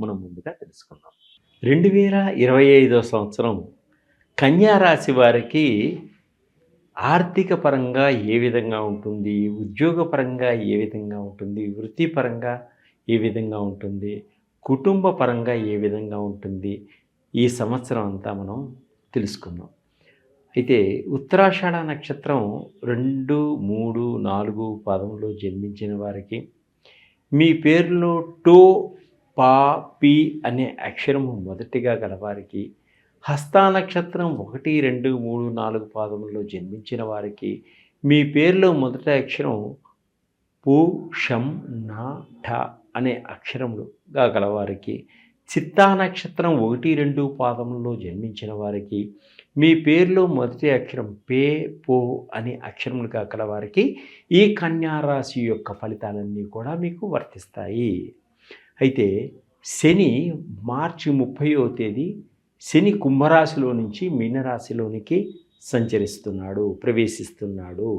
మనం ముందుగా తెలుసుకుందాం. రెండు వేల ఇరవై ఐదో సంవత్సరం కన్యా రాశి వారికి ఆర్థిక పరంగా ఏ విధంగా ఉంటుంది? ఉద్యోగపరంగా ఏ విధంగా ఉంటుంది? వృత్తిపరంగా ఏ విధంగా ఉంటుంది? కుటుంబ పరంగా ఏ విధంగా ఉంటుంది? ఈ సంవత్సరం అంతా మనం తెలుసుకుందాం. అయితే ఉత్తరాషాఢ నక్షత్రం రెండు మూడు నాలుగు పదంలో జన్మించిన వారికి మీ పేరులో టో పా పి అనే అక్షరము మొదటిగా గలవారికి హస్తా నక్షత్రం ఒకటి రెండు మూడు నాలుగు పాదములలో జన్మించిన వారికి మీ పేరులో మొదటి అక్షరం పు షం నా ఠ అనే అక్షరములుగా గలవారికి చిత్తా నక్షత్రం ఒకటి రెండు పాదములలో జన్మించిన వారికి మీ పేరులో మొదటి అక్షరం పే పో అనే అక్షరములుగా గలవారికి ఈ కన్యారాశి యొక్క ఫలితాలన్నీ కూడా మీకు వర్తిస్తాయి. అయితే శని మార్చి ముప్పయో తేదీ శని కుంభరాశిలో నుంచి మీనరాశిలోనికి సంచరిస్తున్నాడు ప్రవేశిస్తున్నాడు.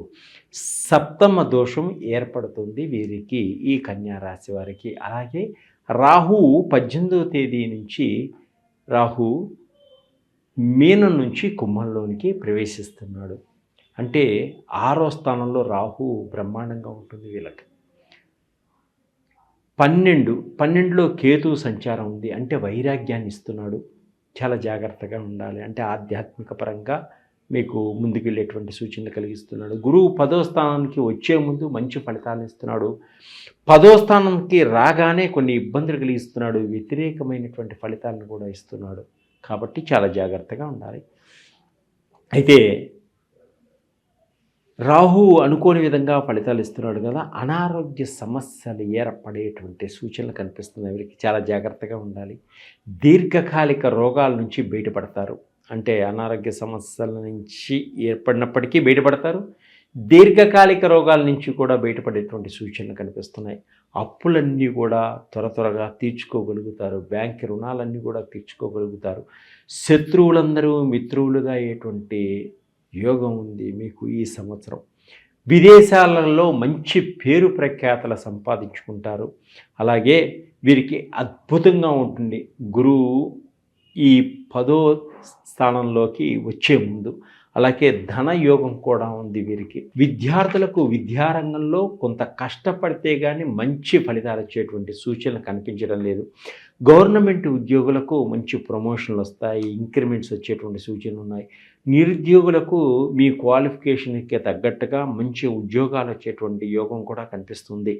సప్తమ దోషం ఏర్పడుతుంది వీరికి ఈ కన్యారాశి వారికి. అలాగే రాహు పద్దెనిమిదవ తేదీ నుంచి రాహు మీనం నుంచి కుంభంలోనికి ప్రవేశిస్తున్నాడు. అంటే ఆరో స్థానంలో రాహు బ్రహ్మాండంగా ఉంటుంది వీళ్ళకి. పన్నెండు పన్నెండులో కేతు సంచారం ఉంది. అంటే వైరాగ్యాన్ని ఇస్తున్నాడు. చాలా జాగ్రత్తగా ఉండాలి. అంటే ఆధ్యాత్మిక పరంగా మీకు ముందుకెళ్ళేటువంటి సూచనలు కలిగిస్తున్నాడు. గురువు పదో స్థానానికి వచ్చే ముందు మంచి ఫలితాలను ఇస్తున్నాడు. పదో స్థానానికి రాగానే కొన్ని ఇబ్బందులు కలిగిస్తున్నాడు. వ్యతిరేకమైనటువంటి ఫలితాలను కూడా ఇస్తున్నాడు. కాబట్టి చాలా జాగ్రత్తగా ఉండాలి. అయితే రాహు అనుకోని విధంగా ఫలితాలు ఇస్తున్నాడు కదా అనారోగ్య సమస్యలు ఏర్పడేటువంటి సూచనలు కనిపిస్తున్నాయి వీరికి. చాలా జాగ్రత్తగా ఉండాలి. దీర్ఘకాలిక రోగాల నుంచి బయటపడతారు. అంటే అనారోగ్య సమస్యల నుంచి ఏర్పడినప్పటికీ బయటపడతారు. దీర్ఘకాలిక రోగాల నుంచి కూడా బయటపడేటువంటి సూచనలు కనిపిస్తున్నాయి. అప్పులన్నీ కూడా త్వర త్వరగా తీర్చుకోగలుగుతారు. బ్యాంక్ రుణాలన్నీ కూడా తీర్చుకోగలుగుతారు. శత్రువులందరూ మిత్రువులుగా అయ్యేటువంటి యోగం ఉంది మీకు ఈ సంవత్సరం. విదేశాలలో మంచి పేరు ప్రఖ్యాతలు సంపాదించుకుంటారు. అలాగే వీరికి అద్భుతంగా ఉంటుంది. గురువు ఈ పదో స్థానంలోకి వచ్చే ముందు. అలాగే ధన యోగం కూడా ఉంది వీరికి. విద్యార్థులకు విద్యారంగంలో కొంత కష్టపడితే కానీ మంచి ఫలితాలు వచ్చేటువంటి సూచనలు కనిపించడం లేదు. గవర్నమెంట్ ఉద్యోగులకు మంచి ప్రమోషన్లు వస్తాయి. ఇంక్రిమెంట్స్ వచ్చేటువంటి సూచనలు ఉన్నాయి. నిరుద్యోగులకు మీ క్వాలిఫికేషన్కి తగ్గట్టుగా మంచి ఉద్యోగాలు వచ్చేటువంటి యోగం కూడా కనిపిస్తుంది.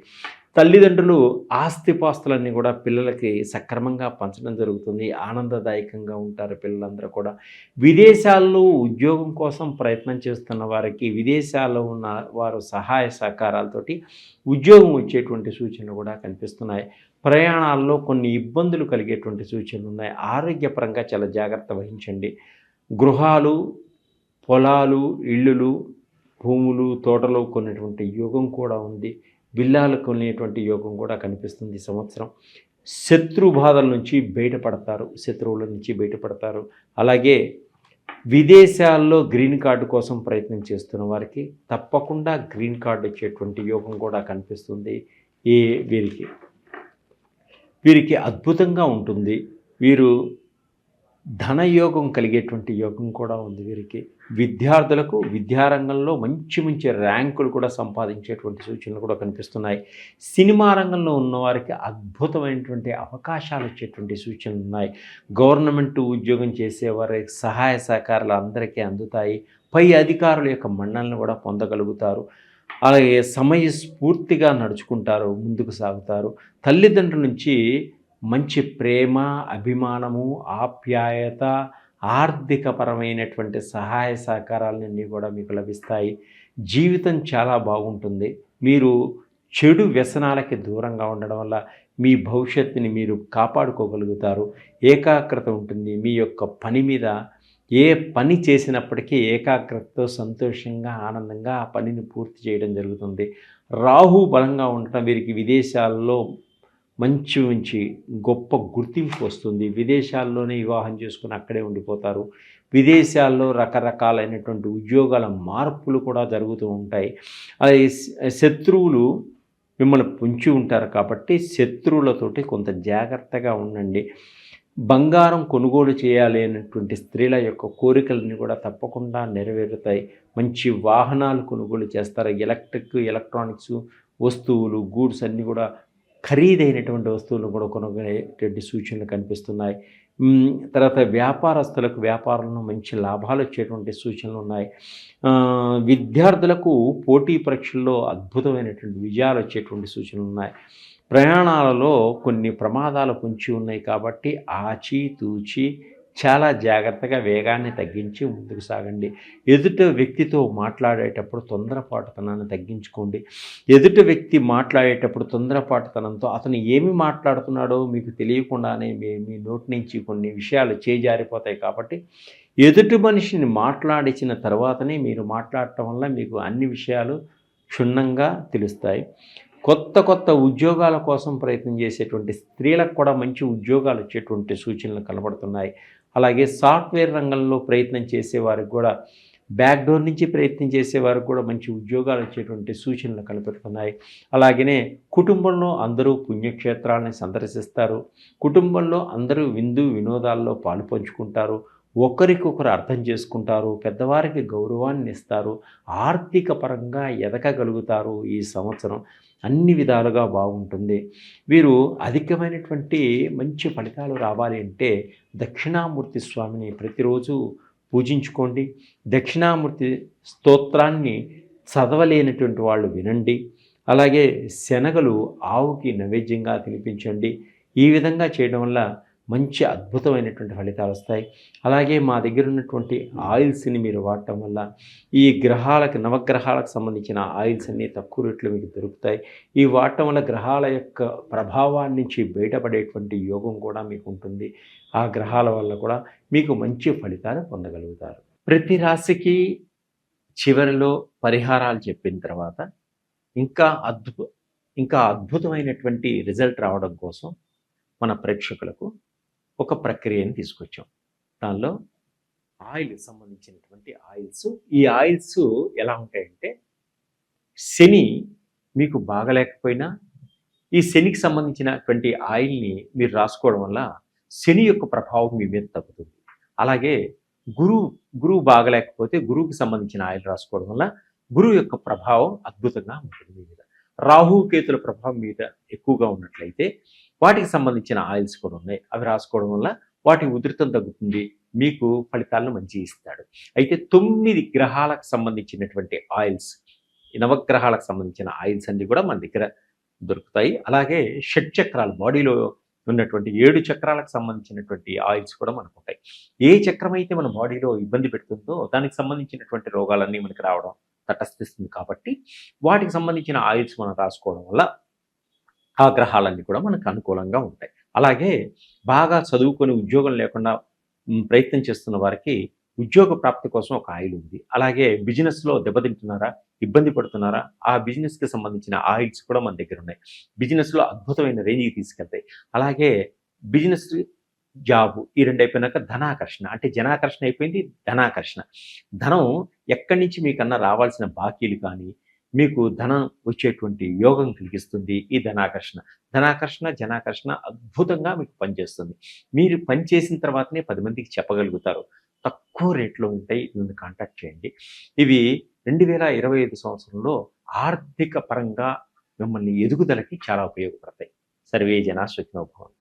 తల్లిదండ్రులు ఆస్తిపాస్తులన్నీ కూడా పిల్లలకి సక్రమంగా పంచడం జరుగుతుంది. ఆనందదాయకంగా ఉంటారు పిల్లలందరూ కూడా. విదేశాల్లో ఉద్యోగం కోసం ప్రయత్నం చేస్తున్న వారికి విదేశాల్లో ఉన్న వారు సహాయ సహకారాలతోటి ఉద్యోగం వచ్చేటువంటి సూచనలు కూడా కనిపిస్తున్నాయి. ప్రయాణాల్లో కొన్ని ఇబ్బందులు కలిగేటువంటి సూచనలు ఉన్నాయి. ఆరోగ్యపరంగా చాలా జాగ్రత్త వహించండి. గృహాలు పొలాలు ఇళ్ళులు భూములు తోటలు కొనేటువంటి యోగం కూడా ఉంది. బిల్లాలు కొనేటువంటి యోగం కూడా కనిపిస్తుంది ఈ సంవత్సరం. శత్రు బాధల నుంచి బయటపడతారు. శత్రువుల నుంచి బయటపడతారు. అలాగే విదేశాల్లో గ్రీన్ కార్డు కోసం ప్రయత్నం చేస్తున్న వారికి తప్పకుండా గ్రీన్ కార్డు ఇచ్చేటువంటి యోగం కూడా కనిపిస్తుంది. ఈ వీరికి వీరికి అద్భుతంగా ఉంటుంది. వీరు ధనయోగం కలిగేటువంటి యోగం కూడా ఉంది వీరికి. విద్యార్థులకు విద్యారంగంలో మంచి మంచి ర్యాంకులు కూడా సంపాదించేటువంటి సూచనలు కూడా కనిపిస్తున్నాయి. సినిమా రంగంలో ఉన్నవారికి అద్భుతమైనటువంటి అవకాశాలు వచ్చేటువంటి సూచనలు ఉన్నాయి. గవర్నమెంట్ ఉద్యోగం చేసేవారి సహాయ సహకారాలు అందరికీ అందుతాయి. పై అధికారుల యొక్క మన్నలను కూడా పొందగలుగుతారు. అలాగే సమయస్ఫూర్తిగా నడుచుకుంటారు ముందుకు సాగుతారు. తల్లిదండ్రుల నుంచి మంచి ప్రేమ అభిమానము ఆప్యాయత ఆర్థికపరమైనటువంటి సహాయ సహకారాలన్నీ కూడా మీకు లభిస్తాయి. జీవితం చాలా బాగుంటుంది. మీరు చెడు వ్యసనాలకి దూరంగా ఉండడం వల్ల మీ భవిష్యత్తుని మీరు కాపాడుకోగలుగుతారు. ఏకాగ్రత ఉంటుంది. మీ యొక్క పని మీద ఏ పని చేసినప్పటికీ ఏకాగ్రతతో సంతోషంగా ఆనందంగా ఆ పనిని పూర్తి చేయడం జరుగుతుంది. రాహు బలంగా ఉండటం వీరికి విదేశాల్లో మంచి మంచి గొప్ప గుర్తింపు వస్తుంది. విదేశాల్లోనే వివాహం చేసుకుని అక్కడే ఉండిపోతారు. విదేశాల్లో రకరకాలైనటువంటి ఉద్యోగాల మార్పులు కూడా జరుగుతూ ఉంటాయి. అది శత్రువులు మిమ్మల్ని పుంచి ఉంటారు కాబట్టి శత్రువులతోటి కొంత జాగ్రత్తగా ఉండండి. బంగారం కొనుగోలు చేయాలి అనేటువంటి స్త్రీల యొక్క కోరికలని కూడా తప్పకుండా నెరవేరుతాయి. మంచి వాహనాలు కొనుగోలు చేస్తారు. ఎలక్ట్రిక్ ఎలక్ట్రానిక్స్ వస్తువులు గూడ్స్ అన్నీ కూడా ఖరీదైనటువంటి వస్తువులు కూడా కొనుగోలేటువంటి సూచనలు కనిపిస్తున్నాయి. తర్వాత వ్యాపారస్తులకు వ్యాపారంలో మంచి లాభాలు వచ్చేటువంటి సూచనలు ఉన్నాయి. విద్యార్థులకు పోటీ పరీక్షల్లో అద్భుతమైనటువంటి విజయాలు వచ్చేటువంటి సూచనలు ఉన్నాయి. ప్రయాణాలలో కొన్ని ప్రమాదాలు పొంచి ఉన్నాయి కాబట్టి ఆచి తూచి చాలా జాగ్రత్తగా వేగాన్ని తగ్గించి ముందుకు సాగండి. ఎదుట వ్యక్తితో మాట్లాడేటప్పుడు తొందరపాటుతనాన్ని తగ్గించుకోండి. ఎదుట వ్యక్తి మాట్లాడేటప్పుడు తొందరపాటుతనంతో అతను ఏమి మాట్లాడుతున్నాడో మీకు తెలియకుండానే మీ మీ నోటి నుంచి కొన్ని విషయాలు చేజారిపోతాయి కాబట్టి ఎదుటి మనిషిని మాట్లాడించిన తర్వాతనే మీరు మాట్లాడటం వల్ల మీకు అన్ని విషయాలు క్షుణ్ణంగా తెలుస్తాయి. కొత్త కొత్త ఉద్యోగాల కోసం ప్రయత్నం చేసేటువంటి స్త్రీలకు కూడా మంచి ఉద్యోగాలు వచ్చేటువంటి సూచనలు కనబడుతున్నాయి. అలాగే సాఫ్ట్వేర్ రంగంలో ప్రయత్నం చేసేవారికి కూడా బ్యాక్ డోర్ నుంచి ప్రయత్నం చేసే వారికి కూడా మంచి ఉద్యోగాలు వచ్చేటువంటి సూచనలు కనపడుతున్నాయి అలాగనే కుటుంబంలో అందరూ పుణ్యక్షేత్రాలని సందర్శిస్తారు. కుటుంబంలో అందరూ విందు వినోదాల్లో పాలు పంచుకుంటారు ఒకరికొకరు అర్థం చేసుకుంటారు పెద్దవారికి గౌరవాన్ని ఇస్తారు ఆర్థిక పరంగా ఎదగగలుగుతారు ఈ సంవత్సరం. అన్ని విధాలుగా బాగుంటుంది. వీరు అధికమైనటువంటి మంచి ఫలితాలు రావాలి అంటే దక్షిణామూర్తి స్వామిని ప్రతిరోజు పూజించుకోండి. దక్షిణామూర్తి స్తోత్రాన్ని చదవలేనటువంటి వాళ్ళు వినండి. అలాగే శనగలు ఆవుకి నైవేద్యంగా తినిపించండి. ఈ విధంగా చేయడం వల్ల మంచి అద్భుతమైనటువంటి ఫలితాలు వస్తాయి. అలాగే మా దగ్గర ఉన్నటువంటి ఆయిల్స్ని మీరు వాడటం వల్ల ఈ గ్రహాలకు నవగ్రహాలకు సంబంధించిన ఆయిల్స్ అన్నీ తక్కువ రేట్లు మీకు దొరుకుతాయి. ఈ వాడటం వల్ల గ్రహాల యొక్క ప్రభావాన్ని నుంచి బయటపడేటువంటి యోగం కూడా మీకు ఉంటుంది. ఆ గ్రహాల వల్ల కూడా మీకు మంచి ఫలితాలు పొందగలుగుతారు. ప్రతి రాశికి చివరిలో పరిహారాలు చెప్పిన తర్వాత ఇంకా అద్భుత ఇంకా అద్భుతమైనటువంటి రిజల్ట్ రావడం కోసం మన ప్రేక్షకులకు ఒక ప్రక్రియని తీసుకొచ్చాం. దానిలో ఆయిల్ సంబంధించినటువంటి ఆయిల్స్. ఈ ఆయిల్స్ ఎలా ఉంటాయంటే శని మీకు బాగలేకపోయినా ఈ శనికి సంబంధించినటువంటి ఆయిల్ని మీరు రాసుకోవడం వల్ల శని యొక్క ప్రభావం మీ మీద తగ్గుతుంది. అలాగే గురువు గురువు బాగలేకపోతే గురువుకి సంబంధించిన ఆయిల్ రాసుకోవడం వల్ల గురువు యొక్క ప్రభావం అద్భుతంగా ఉంటుంది మీ మీద. రాహుకేతుల ప్రభావం మీద ఎక్కువగా ఉన్నట్లయితే వాటికి సంబంధించిన ఆయిల్స్ కూడా ఉన్నాయి. అవి రాసుకోవడం వల్ల వాటి ఉధృతం తగ్గుతుంది. మీకు ఫలితాలను మంచి ఇస్తాడు. అయితే తొమ్మిది గ్రహాలకు సంబంధించినటువంటి ఆయిల్స్ నవగ్రహాలకు సంబంధించిన ఆయిల్స్ అన్ని కూడా మన దగ్గర దొరుకుతాయి. అలాగే షడ్ చక్రాలు బాడీలో ఉన్నటువంటి ఏడు చక్రాలకు సంబంధించినటువంటి ఆయిల్స్ కూడా మనకు ఉంటాయి ఏ చక్రం అయితే మన బాడీలో ఇబ్బంది పెడుతుందో దానికి సంబంధించినటువంటి రోగాలన్నీ మనకి రావడం తటస్థిస్తుంది కాబట్టి వాటికి సంబంధించిన ఆయిల్స్ మనం రాసుకోవడం వల్ల ఆ గ్రహాలన్నీ కూడా మనకు అనుకూలంగా ఉంటాయి. అలాగే బాగా చదువుకొని ఉద్యోగం లేకుండా ప్రయత్నం చేస్తున్న వారికి ఉద్యోగ ప్రాప్తి కోసం ఒక ఆయిల్ ఉంది. అలాగే బిజినెస్లో దెబ్బతింటున్నారా ఇబ్బంది పడుతున్నారా ఆ బిజినెస్కి సంబంధించిన ఆయిల్స్ కూడా మన దగ్గర ఉన్నాయి. బిజినెస్లో అద్భుతమైన రేంజ్కి తీసుకెళ్తాయి. అలాగే బిజినెస్ జాబ్ ఈ రెండు అయిపోయినాక ధనాకర్షణ. అంటే జనాకర్షణ అయిపోయింది ధనాకర్షణ. ధనం ఎక్కడి నుంచి మీకన్నా రావాల్సిన బాకీలు కానీ మీకు ధనం వచ్చేటువంటి యోగం కలిగిస్తుంది. ఈ ధనాకర్షణ. ధనాకర్షణ జనాకర్షణ అద్భుతంగా మీకు పనిచేస్తుంది. మీరు పనిచేసిన తర్వాతనే పది మందికి చెప్పగలుగుతారు. తక్కువ రేట్లో ఉంటాయి. నన్ను కాంటాక్ట్ చేయండి. ఇవి రెండు వేల ఇరవై ఐదు సంవత్సరంలో ఆర్థిక పరంగా మిమ్మల్ని ఎదుగుదలకి చాలా ఉపయోగపడతాయి. సర్వే జనా సుఖినోభవం